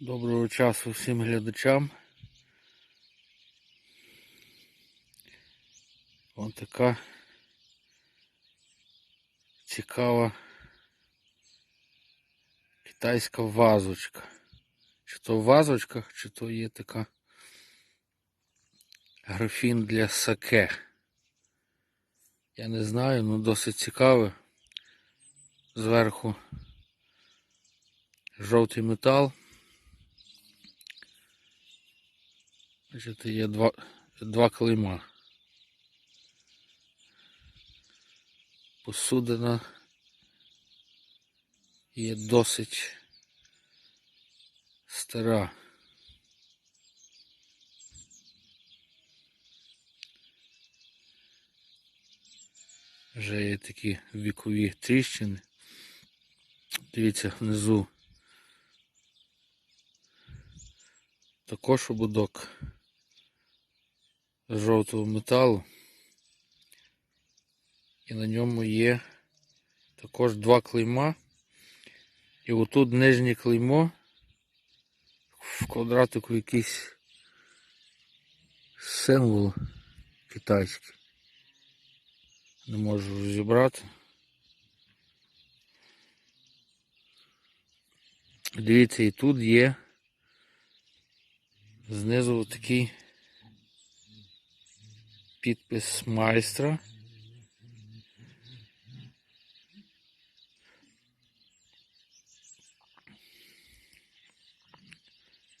Доброго часу всім глядачам. Ось така цікава китайська вазочка. Чи то вазочка, чи то є така графін для саке. Я не знаю, але досить цікаве. Зверху жовтий метал. Бачите, є два, два клейма. Посудина є досить стара. Вже є такі вікові тріщини. Дивіться, внизу також ободок жовтого металу. І на ньому є також два клейма. І отут нижнє клеймо в квадратику якийсь символ китайський. Не можу розібрати. Дивіться, і тут є знизу такий підпис майстра.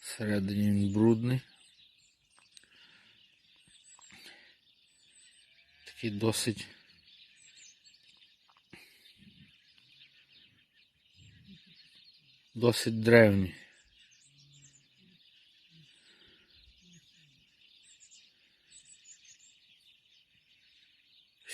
Всередині він брудний. Такий досить досить древній.